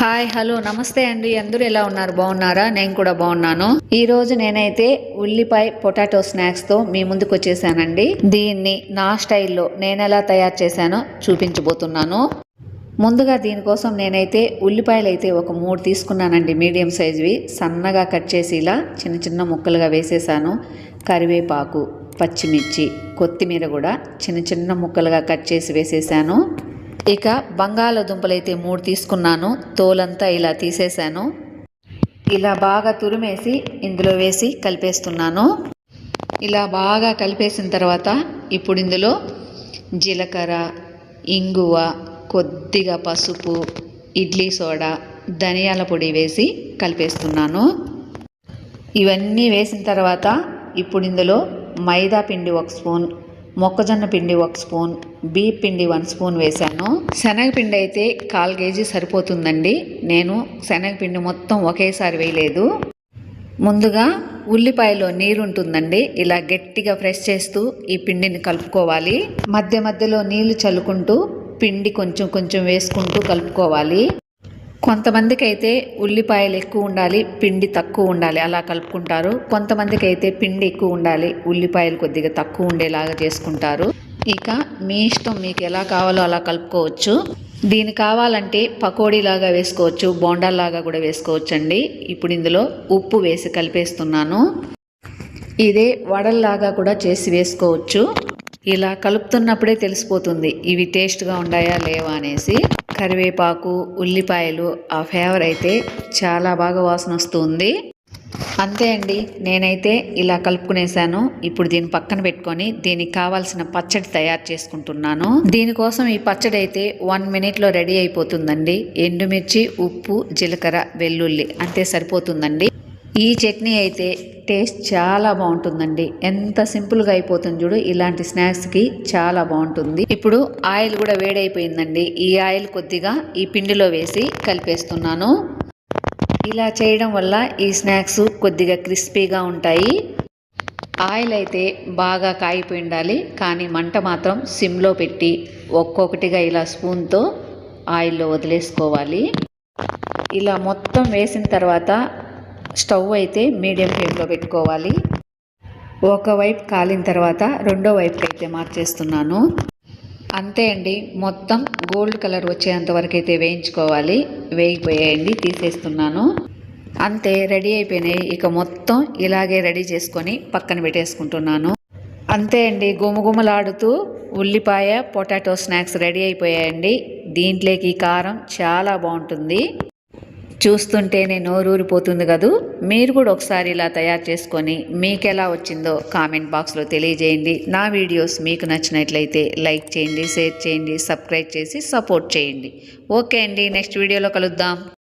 Hi hello నమస్తే అండి. అందరూ ఎలా ఉన్నారు? బాగున్నారా? నేను కూడా బాగున్నాను. ఈ రోజు నేనైతే ఉల్లిపాయ పొటాటో స్నాక్స్తో మీ ముందుకు వచ్చేసానండి. దీన్ని నా స్టైల్లో నేను ఎలా తయారు చేశానో చూపించబోతున్నాను. ముందుగా దీనికోసం నేనైతే ఉల్లిపాయలు అయితే ఒక మూడు తీసుకున్నానండి. మీడియం సైజువి సన్నగా కట్ చేసి ఇలా చిన్న చిన్న ముక్కలుగా వేసేసాను. కరివేపాకు పచ్చిమిర్చి కొత్తిమీర కూడా చిన్న చిన్న ముక్కలుగా కట్ చేసి వేసేసాను. ఇక బంగాళదుంపలు అయితే మూడు తీసుకున్నాను. తోలంతా ఇలా తీసేశాను. ఇలా బాగా తురిమేసి ఇందులో వేసి కలిపేస్తున్నాను. ఇలా బాగా కలిపేసిన తర్వాత ఇప్పుడు ఇందులో జీలకర్ర ఇంగువ కొద్దిగా పసుపు ఇడ్లీ సోడా ధనియాల పొడి వేసి కలిపేస్తున్నాను. ఇవన్నీ వేసిన తర్వాత ఇప్పుడు ఇందులో మైదా పిండి ఒక స్పూన్ మొక్కజొన్న పిండి ఒక స్పూన్ బీ పిండి వన్ స్పూన్ వేశాను. శనగపిండి అయితే కాల్ కేజీ సరిపోతుందండి. నేను శనగపిండి మొత్తం ఒకేసారి వేయలేదు. ముందుగా ఉల్లిపాయలో నీరు ఉంటుందండి ఇలా గట్టిగా ఫ్రెష్ చేస్తూ ఈ పిండిని కలుపుకోవాలి. మధ్య మధ్యలో నీళ్ళు చల్లుకుంటూ పిండి కొంచెం కొంచెం వేసుకుంటూ కలుపుకోవాలి. కొంతమందికి అయితే ఉల్లిపాయలు ఎక్కువ ఉండాలి పిండి తక్కువ ఉండాలి అలా కలుపుకుంటారు. కొంతమందికి అయితే పిండి ఎక్కువ ఉండాలి ఉల్లిపాయలు కొద్దిగా తక్కువ ఉండేలాగా చేసుకుంటారు. ఇక మీ ఇష్టం మీకు ఎలా కావాలో అలా కలుపుకోవచ్చు. దీని కావాలంటే పకోడీలాగా వేసుకోవచ్చు బోండాలాగా కూడా వేసుకోవచ్చు అండి ఇప్పుడు ఇందులో ఉప్పు వేసి కలిపేస్తున్నాను. ఇదే వడల్లాగా కూడా చేసి వేసుకోవచ్చు. ఇలా కలుపుతున్నప్పుడే తెలిసిపోతుంది ఇవి టేస్ట్గా ఉన్నాయా లేవా అనేసి. కరివేపాకు ఉల్లిపాయలు ఆ ఫ్లేవర్ అయితే చాలా బాగా వాసన వస్తుంది. అంతే అండి నేనైతే ఇలా కలుపుకునేసాను. ఇప్పుడు దీన్ని పక్కన పెట్టుకొని దీనికి కావాల్సిన పచ్చడి తయారు చేసుకుంటున్నాను. దీనికోసం ఈ పచ్చడి అయితే వన్ మినిట్లో రెడీ అయిపోతుందండి. ఎండుమిర్చి ఉప్పు జీలకర్ర వెల్లుల్లి అంతే సరిపోతుందండి. ఈ చట్నీ అయితే టేస్ట్ చాలా బాగుంటుందండి. ఎంత సింపుల్గా అయిపోతుంది చూడు ఇలాంటి స్నాక్స్కి చాలా బాగుంటుంది. ఇప్పుడు ఆయిల్ కూడా వేడైపోయిందండి. ఈ ఆయిల్ కొద్దిగా ఈ పిండిలో వేసి కలిపేస్తున్నాను. ఇలా చేయడం వల్ల ఈ స్నాక్స్ కొద్దిగా క్రిస్పీగా ఉంటాయి. ఆయిల్ అయితే బాగా కాగిపోయి ఉండాలి. కానీ మంట మాత్రం సిమ్లో పెట్టి ఒక్కొక్కటిగా ఇలా స్పూన్తో ఆయిల్లో వదిలేసుకోవాలి. ఇలా మొత్తం వేసిన తర్వాత స్టవ్ అయితే మీడియం ఫ్లేమ్లో పెట్టుకోవాలి. ఒకవైపు కాలిన తర్వాత రెండో వైపుకి అయితే మార్చేస్తున్నాను. అంతే అండి మొత్తం గోల్డ్ కలర్ వచ్చేంత వరకు అయితే వేయించుకోవాలి. వేగిపోయాయండి తీసేస్తున్నాను. అంతే రెడీ అయిపోయినాయి. ఇక మొత్తం ఇలాగే రెడీ చేసుకొని పక్కన పెట్టేసుకుంటున్నాను. అంతే అండి గుమగుమలాడుతూ ఉల్లిపాయ పొటాటో స్నాక్స్ రెడీ అయిపోయాయండి. దీంట్లోకి కారం చాలా బాగుంటుంది. చూస్తుంటేనే నోరూరిపోతుంది కదూ? మీరు కూడా ఒకసారి ఇలా తయారు చేసుకొని మీకు ఎలా వచ్చిందో కామెంట్ బాక్స్లో తెలియజేయండి. నా వీడియోస్ మీకు నచ్చినట్లయితే లైక్ చేయండి షేర్ చేయండి సబ్స్క్రైబ్ చేసి సపోర్ట్ చేయండి. ఓకే అండి నెక్స్ట్ వీడియోలో కలుద్దాం.